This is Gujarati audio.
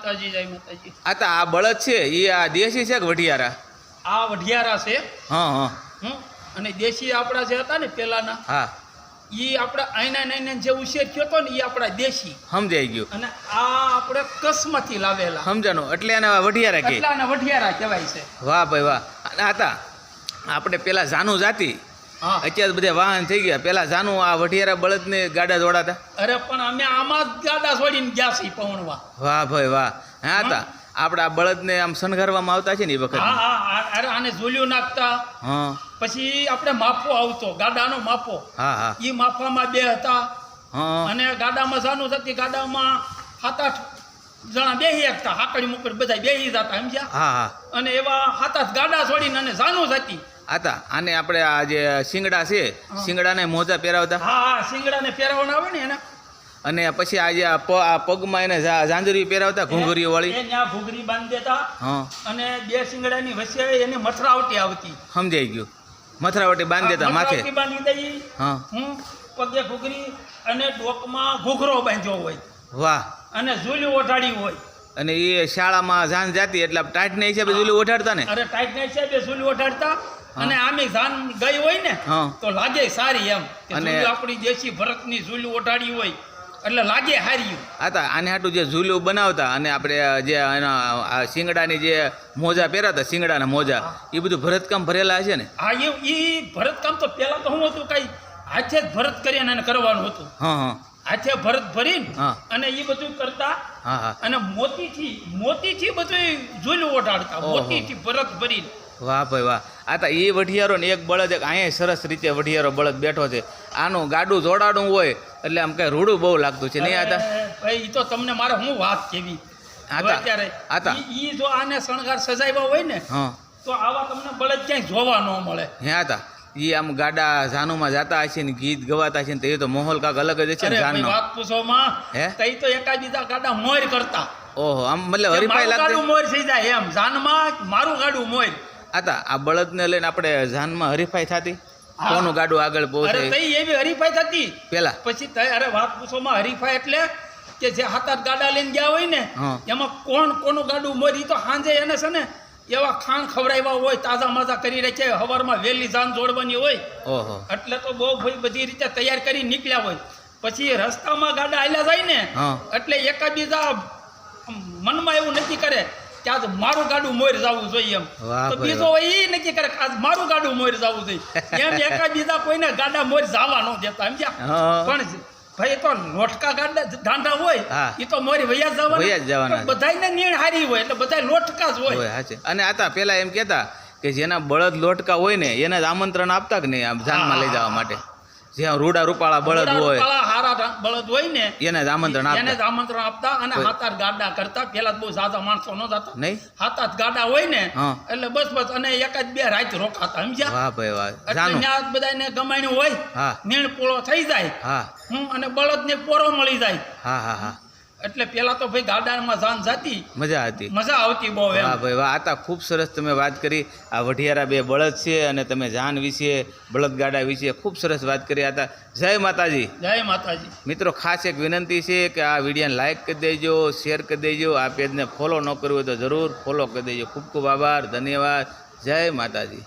માતાજી જય માતાજી. આ તો આ બળદ છે એ આ દેશી છે કે વઢિયારા? આ વઢિયારા છે. હા હા. હમ? અને દેશી આપણા જે હતા ને પેલાના હા. એ આપણા આઈના નાઈના જે ઉછેર થયો હતો ને એ આપણા દેશી. સમજાઈ ગયું. અને આ આપણે કસમાંથી લાવેલા. સમજાનો એટલે એને વઢિયારા કહે. એટલાના વઢિયારા કહેવાય છે. વાહ ભાઈ વાહ. અને હતા આપણે પેલા જાનું જાતી અત્યારે બધા વાહન થઈ ગયા. પેલા જાનું આ વઢિયારા બળદને ગાડા દોડાતા. અરે પણ અમે આમાં જ ગાડા છોડીને ગયા છીએ પવણવા વાહ ભાઈ વાહ. હા તા. આપણા બળદ બળદને આમ શણગારવામાં આવતા છે ને એ વખત? હા હા અરે આને ઝોલ્યું નાખતા. હા. પછી આપણે માફો આવતો. ગાડાનો માફો હા હા. એ માફામાં બે હતા. હા. અને ગાડામાં જાનું થતી ગાડામાં સાત આઠ જણા બેહી શકતા હાકડી મુકડી બધા બેહી જતા સમજ્યા? હા હા. અને એવા હાથા ગાડા છોડીને અને જાનું જતી આતા આને આપણે આ જે શિંગડા છે શિંગડાને મોજા પહેરાવતા? હા હા શિંગડાને પહેરાવવાના આવે ને એને. અને પછી આ જે આ પગમાં એને જાંજરી પહેરાવતા ઘૂંઘરી વાળી? ત્યાં ઘૂઘરી બાંધી દેતા. હા. અને બે શિંગડાની વચ્ચે એને મથરાવટી આવતી. સમજાઈ ગયું. મથરાવટી બાંધી દેતા માથે? બાંધી દઈ. હા. હું પગે ઘૂંઘરી અને ડોકમાં ઘૂઘરો બાંધ્યો હોય. વાહ. અને ઝૂલી ઓઢાડી હોય. અને એ શાળામાં જાન જાતી એટલે ટાઈટને હિસાબે ઝૂલી ઓઢાડતા ને? અરે ટાઈટ નાઈટ સાહેબ ઝૂલી ઓઢાડતા. અને આમે જાન ગઈ હોય ને તો લાગે સારી એમ અને- આપણી દેશી ભરતની ઝૂલી ઓઢાડી હોય. એટલે લાગે હારી. તા આને હાટું જે ઝૂલું બનાવતા અને આપણે જે એના આ શિંગડાની જે મોજા પહેરાતા શિંગડાના મોજા એ બધું ભરતકામ ભરેલા છે ને? હા એ ભરતકામ તો પહેલાં તો હું હતું કઈ હાથે જ ભરત કરીને એને કરવાનું હતું. હા હા. હાથે ભરત ભરીને. અને એ બધું કરતા હા હા. અને મોતીથી મોતીથી બધું ઝૂલું ઓઢાડતા. મોતીથી ભરત ભરીને. વાહ ભાઈ વાહ. આ તો એ વઢિયારો ને એક બળદ એક અહીંયા સરસ રીતે વઢિયારો બળદ બેઠો છે. આનું ગાડું જોડાડું હોય એટલે આમ કઈ રૂડું બહુ લાગતું છે નહીં આતા? ભાઈ તો તમને મારે હું વાત કેવી? અત્યારે આતા. ઈ જો આને શણગાર સજાવ્યા હોય ને તો આવા તમને બળદ ક્યાંય જોવા ન મળે. હે હતા એ આમ ગાડા જાનુમાં જાતા હશે ને ગીત ગવાતા હશે ને તો એ તો માહોલ કાક અલગ જ છે ને જાનનો વાત પૂછો માં હે? તઈ તો એકાબીજા ગાડા મોર કરતા. ઓહો આમ મતલબ હરીફાઈ લાગતી? મોર થઈ જાય એમ. જાનમાં મારું ગાડું મોર. આતા આ બળદને લઈને આપણે જાનમાં હરીફાઈ થતી? કોનું ગાડું આગળ અરે પહોંચે તઈ એવી હરીફાઈ થતી. પેલા. પછી અરે વાત પૂછો માં હરીફાઈ એટલે કે જે હાથ ગાડા લઈને ગયા હોય ને એમાં કોણ કોનું ગાડું મોર એ તો સાંજે એને છે ને એવા ખાણ ખવડાવ્યા હોય તાજા માજા કરી રાખ્યા હવારમાં વહેલી જાન જોડવાની હોય એટલે તો બહુ ભાઈ બધી રીતે તૈયાર કરી નીકળ્યા હોય. પછી રસ્તામાં ગાડા હાલ્યા જાય ને. એટલે એકાબીજા મનમાં એવું નક્કી કરે કે આજ મારું ગાડું મોર જવું જોઈએ એમ. તો બીજો એ નક્કી કરે આજ મારું ગાડું મોર જવું જોઈએ. એમ એકાબીજા કોઈને ગાડા મોર જવા ન દેતા સમજ્યા? પણ ભાઈ તો લોટકા ગાંડા ઢાંઢા હોય. એ તો મોરી વૈયા જવાના. વૈયા જવાના. પણ બધાયને નીણ હારી હોય એટલે બધા લોટકા જ હોય. હાચે. અને આતા પેલા એમ કહેતા કે જેના બળદ લોટકા હોય ને એને આમંત્રણ આપતા કે નહીં આમ જાનમાં લઈ જવા માટે? જ્યાં રૂડા રૂપાળા બળદ હોય. બળદ હોય ને એને જ આમંત્રણ એને જ આમંત્રણ આપતા અને કોઈ- ગાડા કરતા. પેલા બહુ સાધા માણસો ન જતા નહીં? હાથ ગાડા હોય ને એટલે બસ બસ અને એકાદ બે રાત રોકાતા સમજ્યા? વાહ ભાઈ વાહ. એટલે ત્યાં બધાને ગમાણ્યું હોય નીણ પૂળો થઈ જાય. હા. હું અને બળદ ને પોરો મળી જાય. હા હા હા. એટલે પેલા તો ભાઈ ગાડામાં જાન જતી. મજા હતી. મજા આવતી બહુ વાહ ભાઈ વાહ આ તો ખૂબ સરસ તમે વાત કરી. આ વઢિયારા બે બળદ છે અને તમે જાન વિશે બળદગાડા વિશે ખૂબ સરસ વાત કરી. હતા જય માતાજી. જય માતાજી. મિત્રો ખાસ એક વિનંતી છે કે આ વિડીયોને લાઇક કરી દેજો શેર કરી દેજો આ પેજને ફોલો ન કરવું હોય તો જરૂર ફોલો કરી દેજો. ખૂબ ખૂબ આભાર ધન્યવાદ. જય માતાજી.